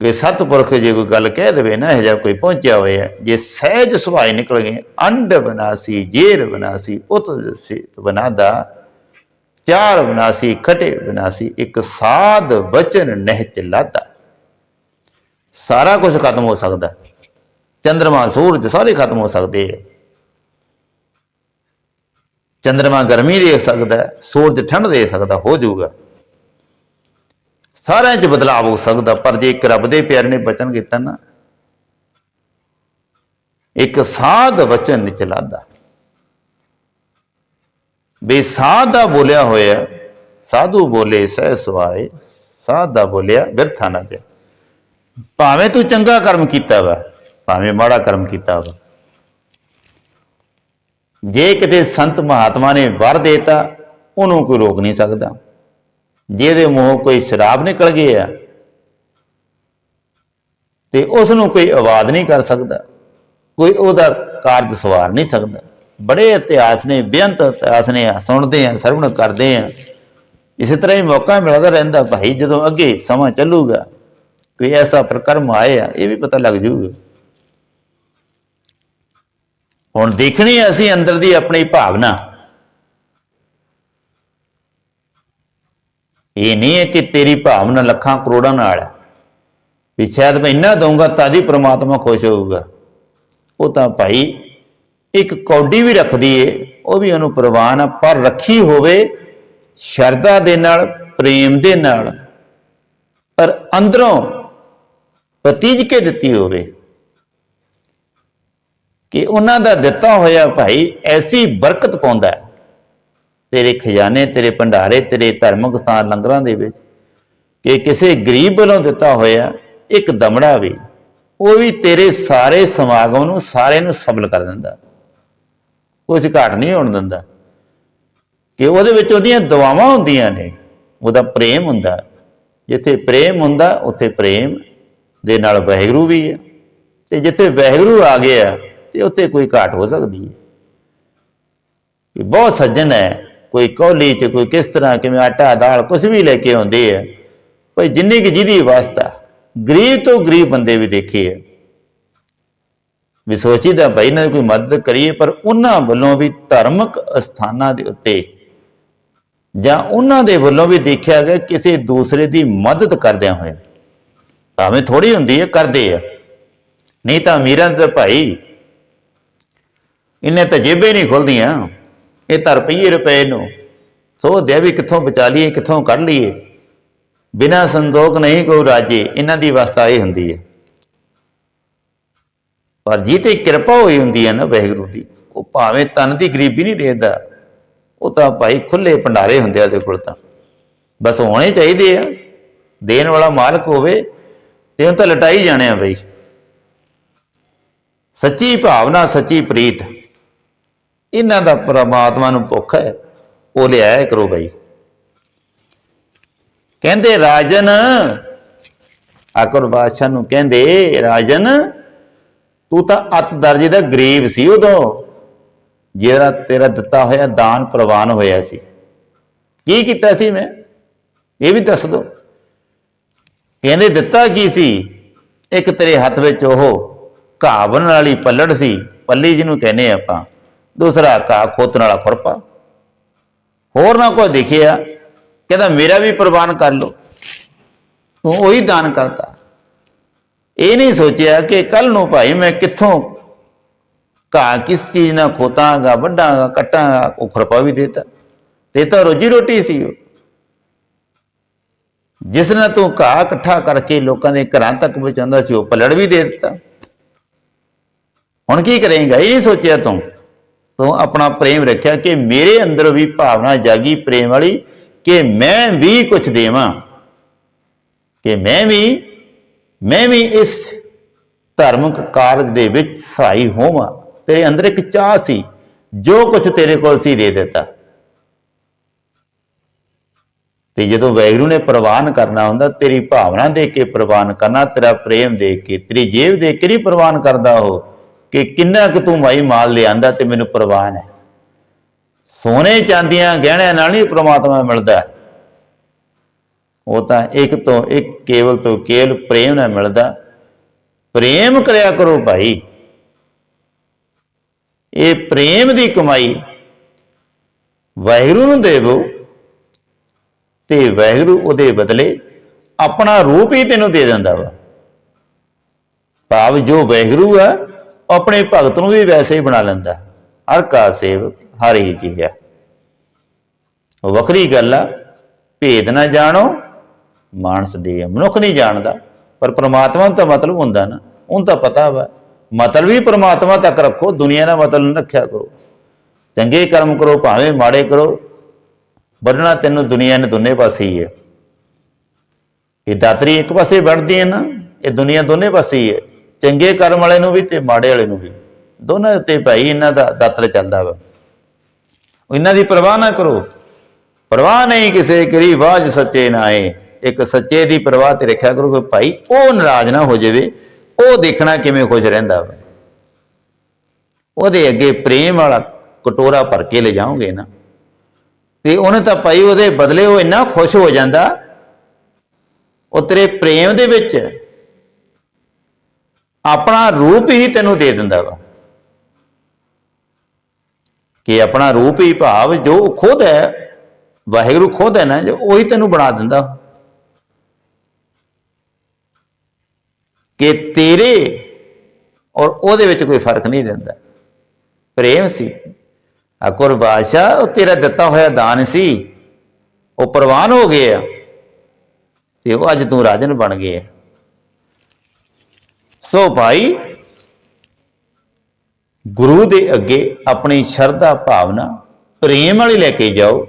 A: ਕਿ ਸਤਪੁਰਖ ਜੇ ਕੋਈ ਗੱਲ ਕਹਿ ਦੇਵੇ ਨਾ, ਇਹ ਜਿਹਾ ਕੋਈ ਪਹੁੰਚਿਆ ਹੋਇਆ ਜੇ ਸਹਿਜ ਸੁਭਾਏ ਨਿਕਲ ਗਏ, ਅੰਡ ਬਨਾਸੀ, ਜੇਰ ਬਨਾਸੀ, ਉਤ ਸੇ ਬਨਾਦਾ, ਚਾਰ ਬਨਾਸੀ, ਖਟੇ ਬਨਾਸੀ, ਇੱਕ ਸਾਧ ਬਚਨ ਨਹਿ ਚਲਾਤਾ ਸਾਰਾ ਕੁਝ ਖਤਮ ਹੋ ਸਕਦਾ। ਚੰ드ਰਮਾ ਸੂਰਜ ਸਾਰੇ ਖਤਮ ਹੋ ਸਕਦੇ ਹੈ ਚੰ드ਰਮਾ ਗਰਮੀ ਦੇ ਸਕਦਾ, ਸੂਰਜ ਠੰਡ ਦੇ ਸਕਦਾ, ਹੋ ਜਾਊਗਾ। ਸਾਰਿਆਂ 'ਚ ਬਦਲਾਅ ਹੋ ਸਕਦਾ, ਪਰ ਜੇ ਇੱਕ ਰੱਬ ਦੇ ਪਿਆਰੇ ਨੇ ਬਚਨ ਕੀਤਾ ਨਾ, ਇੱਕ ਸਾਧ ਵਚਨ ਨਿਚਲਾਦਾ ਬੇ ਸਾਧ ਦਾ ਬੋਲਿਆ ਹੋਇਆ, ਸਾਧੂ ਬੋਲੇ ਸਹਿ ਸੁਆਏ, ਸਾਧ ਦਾ ਬੋਲਿਆ ਬਿਰਥਾ ਨਾ ਜਾਏ। ਭਾਵੇਂ ਤੂੰ ਚੰਗਾ ਕਰਮ ਕੀਤਾ ਵਾ, ਭਾਵੇਂ ਮਾੜਾ ਕਰਮ ਕੀਤਾ ਵਾ। ਜੇ ਕਿਤੇ ਸੰਤ ਮਹਾਤਮਾ ਨੇ ਵਰ ਦੇਤਾ, ਉਹਨੂੰ ਕੋਈ ਰੋਕ ਨਹੀਂ ਸਕਦਾ। ਜਿਹਦੇ ਮੂੰਹੋਂ ਕੋਈ ਸ਼ਰਾਬ ਨਿਕਲ ਗਈ ਆ, ਤੇ ਉਸ ਨੂੰ ਕੋਈ ਆਵਾਜ਼ ਨਹੀਂ ਕਰ ਸਕਦਾ, ਕੋਈ ਉਹਦਾ ਕਾਰਜ ਸਵਾਰ ਨਹੀਂ ਸਕਦਾ। ਬੜੇ ਇਤਿਹਾਸ ਨੇ, ਬੇਅੰਤ ਇਤਿਹਾਸ ਨੇ ਸੁਣਦੇ ਆ, ਸਰਵਣ ਕਰਦੇ ਆ। ਇਸੇ ਤਰ੍ਹਾਂ ਹੀ ਮੌਕਾ ਮਿਲਦਾ ਰਹਿੰਦਾ ਭਾਈ, ਜਦੋਂ ਅੱਗੇ ਸਮਾਂ ਚੱਲੂਗਾ, ਕੋਈ ਐਸਾ ਪ੍ਰਕਰਮ ਆਏ ਆ, ਇਹ ਵੀ ਪਤਾ ਲੱਗ ਜੂਗਾ। ਹੁਣ ਦੇਖਣੀ ਅਸੀਂ ਅੰਦਰ ਦੀ ਆਪਣੀ ਭਾਵਨਾ। ਇਹ ਨਹੀਂ ਹੈ ਕਿ ਤੇਰੀ ਭਾਵਨਾ ਲੱਖਾਂ ਕਰੋੜਾਂ ਨਾਲ ਹੈ। ਵੀ ਸ਼ਾਇਦ ਮੈਂ ਇੰਨਾ ਦਊਂਗਾ ਤਾਂ ਹੀ ਪ੍ਰਮਾਤਮਾ ਖੁਸ਼ ਹੋਊਗਾ। ਉਹ ਤਾਂ ਭਾਈ ਇੱਕ ਕੌਡੀ ਵੀ ਰੱਖਦੀ ਏ, ਉਹ ਵੀ ਉਹਨੂੰ ਪ੍ਰਵਾਨ ਆ, ਪਰ ਰੱਖੀ ਹੋਵੇ ਸ਼ਰਧਾ ਦੇ ਨਾਲ, ਪ੍ਰੇਮ ਦੇ ਨਾਲ। ਪਰ ਅੰਦਰੋਂ ਪਤੀਜ ਕੇ ਦਿੱਤੀ ਹੋਵੇ ਕਿ ਉਹਨਾਂ ਦਾ ਦਿੱਤਾ ਹੋਇਆ ਭਾਈ ਐਸੀ ਬਰਕਤ ਪਾਉਂਦਾ ਹੈ। ਤੇਰੇ ਖਜ਼ਾਨੇ, ਤੇਰੇ ਭੰਡਾਰੇ, ਤੇਰੇ ਧਰਮਕ ਸਥਾਨ ਲੰਗਰਾਂ ਦੇ ਵਿੱਚ ਕਿ ਕਿਸੇ ਗਰੀਬ ਵੱਲੋਂ ਦਿੱਤਾ ਹੋਇਆ ਇੱਕ ਦਮੜਾ ਵੀ ਉਹ ਵੀ ਤੇਰੇ ਸਾਰੇ ਸਮਾਗਮ ਨੂੰ ਸਾਰੇ ਨੂੰ ਸਬਲ ਕਰ ਦਿੰਦਾ। ਕੁਝ ਘਾਟ ਨਹੀਂ ਹੋਣ ਦਿੰਦਾ। ਕਿ ਉਹਦੇ ਵਿੱਚ ਉਹਦੀਆਂ ਦੁਆਵਾਂ ਹੁੰਦੀਆਂ ਨੇ, ਉਹਦਾ ਪ੍ਰੇਮ ਹੁੰਦਾ। ਜਿੱਥੇ ਪ੍ਰੇਮ ਹੁੰਦਾ, ਉੱਥੇ ਪ੍ਰੇਮ ਦੇ ਨਾਲ ਵਾਹਿਗੁਰੂ ਵੀ ਹੈ। ਤੇ ਜਿੱਥੇ ਵਾਹਿਗੁਰੂ ਆ ਗਿਆ, ਤੇ ਉੱਥੇ ਕੋਈ ਘਾਟ ਹੋ ਸਕਦੀ ਹੈ। ਬਹੁਤ ਸੱਜਣ ਹੈ ਕੋਈ ਕੌਲੀ ਤੇ ਕੋਈ ਕਿਸ ਤਰ੍ਹਾਂ ਕਿਵੇਂ ਆਟਾ, ਦਾਲ ਕੁਝ ਵੀ ਲੈ ਕੇ ਆਉਂਦੇ ਆ, ਭਾਈ ਜਿੰਨੀ ਕਿ ਜਿਹਦੀ ਵਾਸਤਾ ਗਰੀਬ ਤੋਂ ਗਰੀਬ ਬੰਦੇ ਵੀ ਦੇਖੇ ਆ। ਵੀ ਸੋਚੀਦਾ ਭਾਈ ਨਾ ਕੋਈ ਮਦਦ ਕਰੀਏ, ਪਰ ਉਹਨਾਂ ਵੱਲੋਂ ਵੀ ਧਾਰਮਿਕ ਅਸਥਾਨਾਂ ਦੇ ਉੱਤੇ ਜਾਂ ਉਹਨਾਂ ਦੇ ਵੱਲੋਂ ਵੀ ਦੇਖਿਆ ਗਿਆ ਕਿਸੇ ਦੂਸਰੇ ਦੀ ਮਦਦ ਕਰਦਿਆਂ ਹੋਇਆ। ਭਾਵੇਂ ਥੋੜੀ ਹੁੰਦੀ ਹੈ ਕਰਦੇ ਆ। ਨਹੀਂ ਤਾਂ ਅਮੀਰਾਂ ਦੇ ਭਾਈ ਇਹਨੇ ਤਾਂ ਜੇਬੇ ਨਹੀਂ ਖੁੱਲਦੀਆਂ ਇਹ ਤਾਂ ਪਈਏ ਰੁਪਏ ਨੂੰ। ਸੋਧਿਆ ਵੀ ਕਿੱਥੋਂ ਬਚਾ ਲਈਏ, ਕਿੱਥੋਂ ਕੱਢ ਲਈਏ। ਬਿਨਾ ਸੰਦੋਖ ਨਹੀਂ ਕੋ ਰਾਜੇ, ਇਹਨਾਂ ਦੀ ਅਵਸਥਾ ਇਹ ਹੁੰਦੀ ਹੈ। ਪਰ ਜੀ ਤੇ ਕਿਰਪਾ ਹੋਈ ਹੁੰਦੀ ਹੈ ਨਾ ਵਾਹਿਗੁਰੂ ਦੀ, ਉਹ ਭਾਵੇਂ ਤਨ ਦੀ ਗਰੀਬੀ ਨਹੀਂ ਦੇਖਦਾ, ਉਹ ਤਾਂ ਭਾਈ ਖੁੱਲੇ ਭੰਡਾਰੇ ਹੁੰਦੇ ਆ ਉਹਦੇ ਕੋਲ ਤਾਂ। ਬਸ ਹੋਣੇ ਚਾਹੀਦੇ ਆ, ਦੇਣ ਵਾਲਾ ਮਾਲਕ ਹੋਵੇ ਤੇ ਉਹ ਤਾਂ ਲਟਾਈ ਜਾਣੇ ਆ ਬਈ। ਸੱਚੀ ਭਾਵਨਾ, ਸੱਚੀ ਪ੍ਰੀਤ। ਇਹਨਾਂ ਦਾ ਪ੍ਰਮਾਤਮਾ ਨੂੰ ਭੁੱਖ ਹੈ, ਉਹ ਲਿਆਇਆ ਕਰੋ ਬਈ। ਕਹਿੰਦੇ, ਰਾਜਨ। ਆਕਰ ਬਾਦਸ਼ਾਹ ਨੂੰ ਕਹਿੰਦੇ, ਰਾਜਨ, ਤੂੰ ਤਾਂ ਅਤ ਦਰਜੇ ਦਾ ਗਰੀਬ ਸੀ ਉਦੋਂ, ਜਿਹੜਾ ਤੇਰਾ ਦਿੱਤਾ ਹੋਇਆ ਦਾਨ ਪ੍ਰਵਾਨ ਹੋਇਆ ਸੀ। ਕੀ ਕੀਤਾ ਸੀ ਮੈਂ? ਇਹ ਵੀ ਦੱਸ ਦੋ। ਕਹਿੰਦੇ, ਦਿੱਤਾ ਕੀ ਸੀ? ਇੱਕ ਤੇਰੇ ਹੱਥ ਵਿੱਚ ਉਹ ਘਾਹ ਬਣਨ ਵਾਲੀ ਪੱਲੜ ਸੀ, ਪੱਲੀ ਜਿਹਨੂੰ ਕਹਿੰਦੇ ਆਪਾਂ। ਦੂਸਰਾ ਘਾਹ ਖੋਤਣ ਵਾਲਾ ਖੁਰਪਾ। ਹੋਰ ਨਾ ਕੋਈ ਦੇਖਿਆ, ਕਹਿੰਦਾ ਮੇਰਾ ਵੀ ਪ੍ਰਵਾਨ ਕਰ ਲੋ ਤੂੰ ਉਹੀ ਦਾਨ ਕਰਤਾ। ਇਹ ਨਹੀਂ ਸੋਚਿਆ ਕਿ ਕੱਲ ਨੂੰ ਭਾਈ ਮੈਂ ਕਿੱਥੋਂ ਘਾਹ ਕਿਸ ਚੀਜ਼ ਨਾਲ ਖੋਤਾਂਗਾ ਵੱਡਾਂਗਾ ਕੱਟਾਂਗਾ, ਉਹ ਖੁਰਪਾ ਵੀ ਦੇਤਾ। ਤੇ ਤਾਂ ਰੋਜੀ ਰੋਟੀ ਸੀ ਉਹ। ਜਿਸ ਨਾਲ ਤੂੰ ਘਾਹ ਇਕੱਠਾ ਕਰਕੇ ਲੋਕਾਂ ਦੇ ਘਰਾਂ ਤੱਕ ਪਹੁੰਚਾਉਂਦਾ ਸੀ, ਉਹ ਪਲੜ ਵੀ ਦੇ ਦਿੱਤਾ। ਹੁਣ ਕੀ ਕਰੇਗਾ? ਇਹ ਨਹੀਂ ਸੋਚਿਆ ਤੂੰ। ਤੋਂ ਆਪਣਾ ਪ੍ਰੇਮ ਰੱਖਿਆ ਕਿ ਮੇਰੇ ਅੰਦਰ ਵੀ ਭਾਵਨਾ ਜਾਗੀ ਪ੍ਰੇਮ ਵਾਲੀ ਕਿ ਮੈਂ ਵੀ ਕੁਝ ਦੇਵਾਂ। ਕਿ ਮੈਂ ਵੀ ਮੈਂ ਵੀ ਇਸ ਧਾਰਮਿਕ ਕਾਰਜ ਦੇ ਵਿੱਚ ਸਹਾਈ ਹੋਵਾਂ। ਤੇਰੇ ਅੰਦਰ ਇੱਕ ਚਾਹ ਸੀ, ਜੋ ਕੁਝ ਤੇਰੇ ਕੋਲ ਸੀ ਦੇ ਦਿੱਤਾ। ਤੇ ਜਦੋਂ ਵੈਗਰੂ ਨੇ ਪ੍ਰਵਾਨ ਕਰਨਾ ਹੁੰਦਾ, ਤੇਰੀ ਭਾਵਨਾ ਦੇ ਕੇ ਪ੍ਰਵਾਨ ਕਰਨਾ, ਤੇਰਾ ਪ੍ਰੇਮ ਦੇ ਕੇ, ਤੇਰੀ ਜੇਬ ਦੇ ਕੇ ਨਹੀਂ ਪ੍ਰਵਾਨ ਕਰਦਾ ਉਹ। ਕਿ ਕਿੰਨਾ ਕੁ ਤੂੰ ਮਾਈ ਮਾਲ ਲਿਆਂਦਾ ਤੇ ਮੈਨੂੰ ਪ੍ਰਵਾਨ ਹੈ ਸੋਨੇ ਚਾਂਦੀਆਂ ਗਹਿਣਿਆਂ ਨਾਲ ਨਹੀਂ ਪ੍ਰਮਾਤਮਾ ਮਿਲਦਾ ਉਹ ਤਾਂ ਇੱਕ ਤੋਂ ਇੱਕ ਕੇਵਲ ਤੋਂ ਕੇਵਲ ਪ੍ਰੇਮ ਨਾਲ ਮਿਲਦਾ। ਪ੍ਰੇਮ ਕਰਿਆ ਕਰੋ ਭਾਈ। ਇਹ ਪ੍ਰੇਮ ਦੀ ਕਮਾਈ ਵਾਹਿਗੁਰੂ ਨੂੰ ਦੇਵੋ ਤੇ ਵਾਹਿਗੁਰੂ ਉਹਦੇ ਬਦਲੇ ਆਪਣਾ ਰੂਪ ਹੀ ਤੈਨੂੰ ਦੇ ਦਿੰਦਾ ਵਾ। ਭਾਵ ਜੋ ਵਾਹਿਗੁਰੂ ਆ ਆਪਣੇ ਭਗਤ ਨੂੰ ਵੀ ਵੈਸੇ ਹੀ ਬਣਾ ਲੈਂਦਾ। ਹਰ ਕਾ ਸੇਵਕ, ਹਰ ਹੀ ਜੀ ਹੈ ਉਹ ਵੱਖਰੀ ਗੱਲ ਆ, ਭੇਦ ਨਾ ਜਾਣੋ, ਮਾਨਸ ਦੇ ਮਨੁੱਖ ਨਹੀਂ ਜਾਣਦਾ। ਪਰ ਪ੍ਰਮਾਤਮਾ ਨੂੰ ਤਾਂ ਮਤਲਬ ਹੁੰਦਾ ਨਾ, ਉਹਨੂੰ ਤਾਂ ਪਤਾ ਵਾ। ਮਤਲਬ ਵੀ ਪ੍ਰਮਾਤਮਾ ਤੱਕ ਰੱਖੋ, ਦੁਨੀਆ ਦਾ ਮਤਲਬ ਰੱਖਿਆ ਕਰੋ। ਚੰਗੇ ਕਰਮ ਕਰੋ, ਭਾਵੇਂ ਮਾੜੇ ਕਰੋ, ਵੱਢਣਾ ਤੈਨੂੰ ਦੁਨੀਆ ਨੇ ਦੋਨੇ ਪਾਸੇ ਹੀ ਹੈ। ਇਹ ਦਾਤਰੀ ਇੱਕ ਪਾਸੇ ਵੱਢਦੀ ਹੈ ਨਾ, ਇਹ ਦੁਨੀਆ ਦੋਨੇ ਪਾਸੇ ਹੀ ਹੈ। ਚੰਗੇ ਕਰਮ ਵਾਲੇ ਨੂੰ ਵੀ ਤੇ ਮਾੜੇ ਵਾਲੇ ਨੂੰ ਵੀ। ਦੋਨਾਂ ਉੱਤੇ ਭਾਈ ਇਹਨਾਂ ਦਾ ਦਾਤਰ ਚੱਲਦਾ ਵਾ। ਇਹਨਾਂ ਦੀ ਪਰਵਾਹ ਨਾ ਕਰੋ। ਪਰਵਾਹ ਨਹੀਂ ਕਿਸੇ ਕਰੀ ਬਾਜ ਸੱਚੇ ਨਾ ਆਏ। ਇੱਕ ਸੱਚੇ ਦੀ ਪਰਵਾਹ ਤੇ ਰੱਖਿਆ ਕਰੋ ਕਿ ਭਾਈ ਉਹ ਨਾਰਾਜ਼ ਨਾ ਹੋ ਜਾਵੇ, ਉਹ ਦੇਖਣਾ ਕਿਵੇਂ ਖੁਸ਼ ਰਹਿੰਦਾ ਵਾ। ਉਹਦੇ ਅੱਗੇ ਪ੍ਰੇਮ ਵਾਲਾ ਕਟੋਰਾ ਭਰ ਕੇ ਲੈ ਜਾਓਗੇ ਨਾ। ਤੇ ਉਹਨੇ ਤਾਂ ਭਾਈ ਉਹਦੇ ਬਦਲੇ ਉਹ ਇੰਨਾ ਖੁਸ਼ ਹੋ ਜਾਂਦਾ। ਉਹ ਤੇਰੇ ਪ੍ਰੇਮ ਦੇ ਵਿੱਚ ਆਪਣਾ ਰੂਪ ਹੀ ਤੈਨੂੰ ਦੇ ਦਿੰਦਾ ਵਾ। ਕਿ ਆਪਣਾ ਰੂਪ ਹੀ ਭਾਵ ਜੋ ਖੁਦ ਹੈ, ਵਾਹਿਗੁਰੂ ਖੁਦ ਹੈ ਨਾ, ਜੋ ਉਹੀ ਤੈਨੂੰ ਬਣਾ ਦਿੰਦਾ। ਕਿ ਤੇਰੇ ਔਰ ਉਹਦੇ ਵਿੱਚ ਕੋਈ ਫ਼ਰਕ ਨਹੀਂ ਦਿੰਦਾ ਪ੍ਰੇਮ ਸੀ। ਅਕਰ ਬਾਦਸ਼ਾਹ ਉਹ ਤੇਰਾ ਦਿੱਤਾ ਹੋਇਆ ਦਾਨ ਸੀ। ਉਹ ਪ੍ਰਵਾਨ ਹੋ ਗਏ ਆ। ਤੇ ਉਹ ਅੱਜ ਤੂੰ ਰਾਜਨ ਬਣ ਗਿਆ ਸੋ ਭਾਈ, ਗੁਰੂ ਦੇ ਅੱਗੇ ਆਪਣੀ ਸ਼ਰਧਾ ਭਾਵਨਾ ਪ੍ਰੇਮ ਵਾਲੀ ਲੈ ਕੇ ਜਾਓ।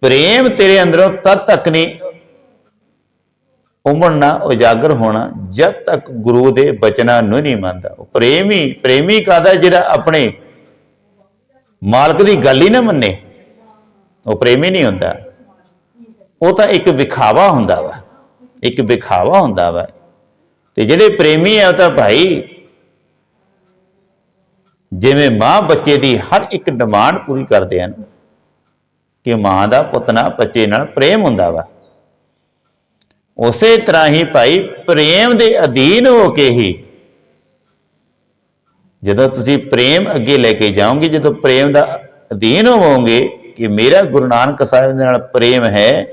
A: ਪ੍ਰੇਮ ਤੇਰੇ ਅੰਦਰੋਂ ਤਦ ਤੱਕ ਨਹੀਂ ਉਮੜਨਾ ਉਜਾਗਰ ਹੋਣਾ, ਜਦ ਤੱਕ ਗੁਰੂ ਦੇ ਬਚਨਾਂ ਨੂੰ ਨਹੀਂ ਮੰਨਦਾ। ਉਹ ਪ੍ਰੇਮੀ ਪ੍ਰੇਮੀ ਕਾਦਾ ਜਿਹੜਾ ਆਪਣੇ ਮਾਲਕ ਦੀ ਗੱਲ ਹੀ ਨਾ ਮੰਨੇ? ਉਹ ਪ੍ਰੇਮੀ ਨਹੀਂ ਹੁੰਦਾ। ਉਹ ਤਾਂ ਇੱਕ ਵਿਖਾਵਾ ਹੁੰਦਾ ਵਾ। ਇੱਕ ਵਿਖਾਵਾ ਹੁੰਦਾ ਵਾ। ਤੇ ਜਿਹੜੇ ਪ੍ਰੇਮੀ ਆ ਉਹ ਤਾਂ ਭਾਈ, ਜਿਵੇਂ ਮਾਂ ਬੱਚੇ ਦੀ ਹਰ ਇੱਕ ਡਿਮਾਂਡ ਪੂਰੀ ਕਰਦੇ ਹਨ ਕਿ ਮਾਂ ਦਾ ਪੁੱਤ ਨਾਲ ਬੱਚੇ ਨਾਲ ਪ੍ਰੇਮ ਹੁੰਦਾ ਵਾ। ਉਸੇ ਤਰ੍ਹਾਂ ਹੀ ਭਾਈ ਪ੍ਰੇਮ ਦੇ ਅਧੀਨ ਹੋ ਕੇ ਹੀ ਜਦੋਂ ਤੁਸੀਂ ਪ੍ਰੇਮ ਅੱਗੇ ਲੈ ਕੇ ਜਾਓਗੇ, ਜਦੋਂ ਪ੍ਰੇਮ ਦਾ ਅਧੀਨ ਹੋਵੋਗੇ ਕਿ ਮੇਰਾ ਗੁਰੂ ਨਾਨਕ ਸਾਹਿਬ ਦੇ ਨਾਲ ਪ੍ਰੇਮ ਹੈ,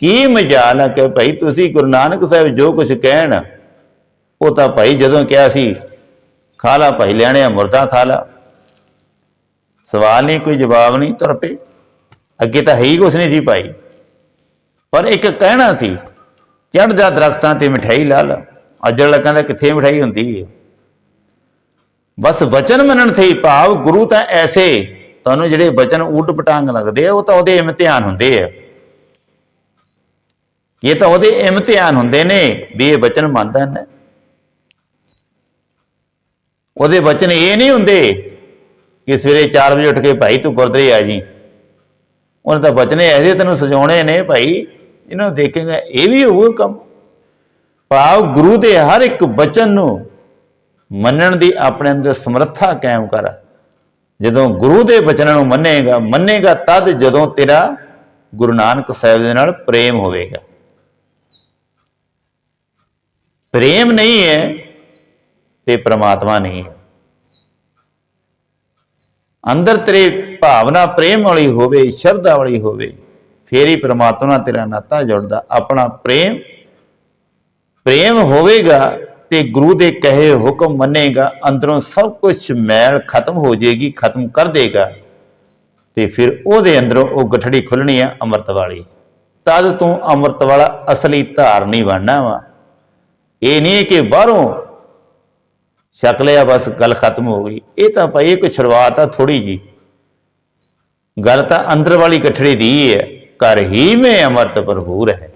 A: ਕੀ ਮਜਾਲ ਹੈ ਕਿ ਭਾਈ ਤੁਸੀਂ ਗੁਰੂ ਨਾਨਕ ਸਾਹਿਬ ਜੋ ਕੁਝ ਕਹਿਣ ਉਹ ਤਾਂ ਭਾਈ ਜਦੋਂ ਕਿਹਾ ਸੀ, ਖਾ ਲਾ ਭਾਈ ਲੈਣੇ ਮੁਰਦਾ, ਖਾ ਲਾ। ਸਵਾਲ ਨਹੀਂ, ਕੋਈ ਜਵਾਬ ਨਹੀਂ, ਤੁਰ ਪਏ। ਅੱਗੇ ਤਾਂ ਹੈ ਹੀ ਕੁਛ ਨਹੀਂ ਸੀ ਭਾਈ। ਪਰ ਇੱਕ ਕਹਿਣਾ ਸੀ, ਚੜ੍ਹਦਾ ਦਰਖਤਾਂ ਤੇ ਮਠਿਆਈ ਲਾ ਲਾ। ਅਜਲ ਕਹਿੰਦਾ ਕਿੱਥੇ ਮਠਿਆਈ ਹੁੰਦੀ ਹੈ ਬਸ ਵਚਨ ਮੰਨਣ ਤੇ ਭਾਵ, ਗੁਰੂ ਤਾਂ ਐਸੇ, ਤੁਹਾਨੂੰ ਜਿਹੜੇ ਵਚਨ ਊਟ ਪਟਾਂਗ ਲੱਗਦੇ ਆ, ਉਹ ਤਾਂ ਉਹਦੇ ਇਮਤਿਹਾਨ ਹੁੰਦੇ ਆ। ਇਹ ਤਾਂ ਉਹਦੇ ਇਮਤਿਹਾਨ ਹੁੰਦੇ ਨੇ ਵੀ ਇਹ ਵਚਨ ਮੰਨਦਾ ਨਾ। ਉਹਦੇ ਵਚਨ ਇਹ ਨਹੀਂ ਹੁੰਦੇ ਕਿ ਸਵੇਰੇ 4 ਵਜੇ ਉੱਠ ਕੇ ਭਾਈ ਤੂੰ ਗੁਰਦੁਆਰੇ ਆ ਜੀ ਉਹਨੇ ਤਾਂ ਵਚਨੇ ਐਸੇ ਤੈਨੂੰ ਸਜਾਉਣੇ ਨੇ ਭਾਈ, ਇਹਨਾਂ ਨੂੰ ਦੇਖੇਗਾ ਇਹ ਵੀ ਹੋਊਗਾ ਕੰਮ। ਭਾਵ ਗੁਰੂ ਦੇ ਹਰ ਇੱਕ ਬਚਨ ਨੂੰ ਮੰਨਣ ਦੀ ਆਪਣੇ ਅੰਦਰ ਸਮਰੱਥਾ ਕਾਇਮ ਕਰ। ਜਦੋਂ ਗੁਰੂ ਦੇ ਬਚਨਾਂ ਨੂੰ ਮੰਨੇਗਾ ਮੰਨੇਗਾ ਤਦ ਜਦੋਂ ਤੇਰਾ ਗੁਰੂ ਨਾਨਕ ਸਾਹਿਬ ਦੇ ਨਾਲ ਪ੍ਰੇਮ ਹੋਵੇਗਾ। ਪ੍ਰੇਮ ਨਹੀਂ ਹੈ ਤੇ ਪ੍ਰਮਾਤਮਾ ਨਹੀਂ। ਹੈ ਅੰਦਰ ਤੇਰੇ ਭਾਵਨਾ ਪ੍ਰੇਮ ਵਾਲੀ ਹੋਵੇ, ਸ਼ਰਧਾ ਵਾਲੀ ਹੋਵੇ, ਫੇਰ ਹੀ ਪ੍ਰਮਾਤਮਾ ਨਾਲ ਤੇਰਾ ਨਾਤਾ ਜੁੜਦਾ। ਆਪਣਾ ਪ੍ਰੇਮ ਪ੍ਰੇਮ ਹੋਵੇਗਾ ਤੇ ਗੁਰੂ ਦੇ ਕਹੇ ਹੁਕਮ ਮੰਨੇਗਾ, ਅੰਦਰੋਂ ਸਭ ਕੁਝ ਮੈਲ ਖਤਮ ਹੋ ਜਾਏਗੀ, ਖਤਮ ਕਰ ਦੇਗਾ। ਤੇ ਫਿਰ ਉਹਦੇ ਅੰਦਰੋਂ ਉਹ ਗਠੜੀ ਖੁੱਲਣੀ ਆ ਅੰਮ੍ਰਿਤ ਵਾਲੀ। ਤਦ ਤੂੰ ਅੰਮ੍ਰਿਤ ਵਾਲਾ ਅਸਲੀ ਧਾਰਨੀ ਬਣਨਾ ਵਾ। ਇਹ ਨਹੀਂ ਕਿ ਬਾਹਰੋਂ ਛਕ ਲਿਆ, ਬਸ ਗੱਲ ਖਤਮ ਹੋ ਗਈ। ਇਹ ਤਾਂ ਭਾਈ ਇੱਕ ਸ਼ੁਰੂਆਤ ਆ ਥੋੜੀ ਜੀ ਗੱਲ ਤਾਂ ਅੰਦਰ ਵਾਲੀ ਗਠੜੀ ਦੀ ਹੈ ਕਰ ਹੀ ਮੈਂ ਅੰਮ੍ਰਿਤ ਭਰਪੂਰ ਹੈ।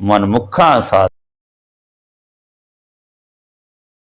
A: ਮਨ ਮੁਖਾਂ ਸਾਧ